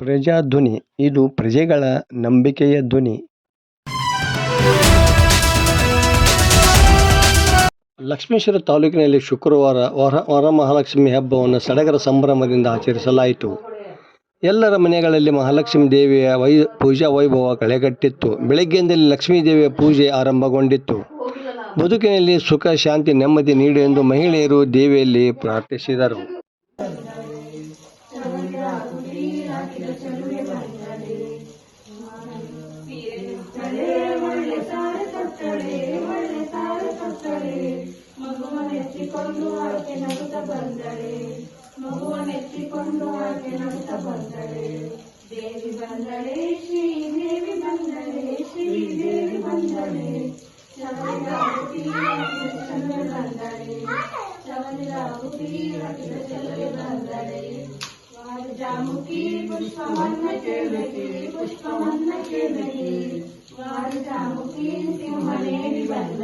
ಪ್ರಜಾಧ್ವನಿ, ಇದು ಪ್ರಜೆಗಳ ನಂಬಿಕೆಯ ಧ್ವನಿ. ಲಕ್ಷ್ಮೇಶ್ವರ ತಾಲೂಕಿನಲ್ಲಿ ಶುಕ್ರವಾರ ವರ, ವರಮಹಾಲಕ್ಷ್ಮಿ ಹಬ್ಬವನ್ನು ಸಡಗರ ಸಂಭ್ರಮದಿಂದ ಆಚರಿಸಲಾಯಿತು. ಎಲ್ಲರ ಮನೆಗಳಲ್ಲಿ ಮಹಾಲಕ್ಷ್ಮಿ ದೇವಿಯ ವೈ, ಪೂಜಾ ವೈಭವ ಕಳೆಗಟ್ಟಿತ್ತು. ಬೆಳಗ್ಗೆಯಿಂದಲೇ ಲಕ್ಷ್ಮೀ ದೇವಿಯ ಪೂಜೆ ಆರಂಭಗೊಂಡಿತ್ತು. ಬದುಕಿನಲ್ಲಿ ಸುಖ, ಶಾಂತಿ, ನೆಮ್ಮದಿ ನೀಡು ಎಂದು ಮಹಿಳೆಯರು ದೇವಿಯಲ್ಲಿ ಪ್ರಾರ್ಥಿಸಿದರು. ಮಗುವನೆತ್ತಿಕೊಂಡು ಆಕೆ ನಗುತ್ತ ಬಂದಳೆ ಮಗುವನೆತ್ತಿಕೊಂಡು ಆಕೆ ನಗುತ್ತ ಬಂದಳೆ ದೇವಿ ಬಂದಳೆ ಶ್ರೀದೇವಿ ಬಂದಳೆ ಶ್ರೀದೇವಿ ಬಂದಳೆ ಶಬರಿರಾಹುತಿ ಹಾಕಿದ ಚಂದ್ರ ಬಂದಳೆ वारजामुखी पुष्पमन्न केलकी पुष्पमन्न केलकी वारजामुखी सिंहणे निबद्ध